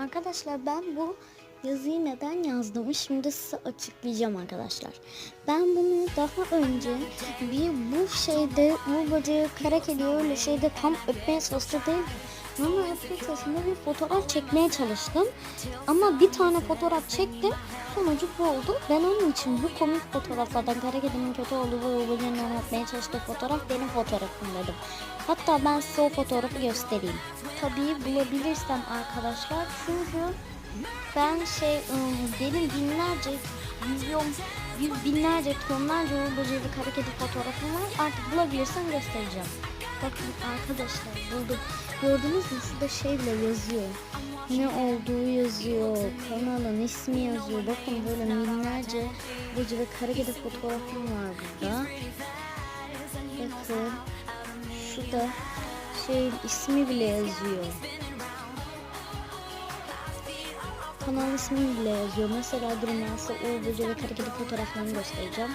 Arkadaşlar ben bu yazıyı neden yazdım şimdi size açıklayacağım arkadaşlar. Ben bunu daha önce bir bu şeyde bu böceği kara kedi öyle şeyde tam öpmeye çalıştı değil. Normal aplikasında bir fotoğraf çekmeye çalıştım. Ama bir tane fotoğraf çektim. Sonucu bu oldu. Ben onun için bu komik fotoğraflardan kara kedinin kötü olduğu ve böceğin anlatmaya çalıştığı fotoğraf benim fotoğrafım dedim. Hatta ben size o fotoğrafı göstereyim. Tabii bulabilirsem arkadaşlar. Çünkü ben şey benim binlerce milyon yüz binlerce tonlarca ve kara kedi fotoğrafım var. Artık bulabilirsem göstereceğim. Bakın arkadaşlar buldum. Gördünüz mü? Şurada şey bile yazıyor. Ne olduğu yazıyor. Kanalın ismi yazıyor. Bakın böyle binlerce kara kedi fotoğrafım var burada. Bakın. Şurada şey ismi bile yazıyor. Kanal ismi bile yazıyor. Mesela size Uğur Böceği ve Kara Kedi fotoğraflarını göstereceğim.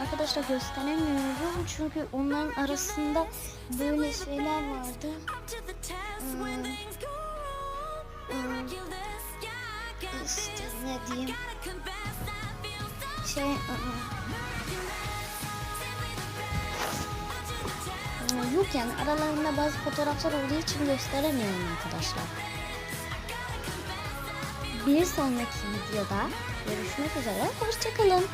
Arkadaşlar gösteremiyorum çünkü onların arasında böyle şeyler vardı. Hmm, işte ne diyeyim. Şey aa. Yok yani aralarında bazı fotoğraflar olduğu için gösteremiyorum arkadaşlar. Bir sonraki videoda görüşmek üzere. Hoşçakalın.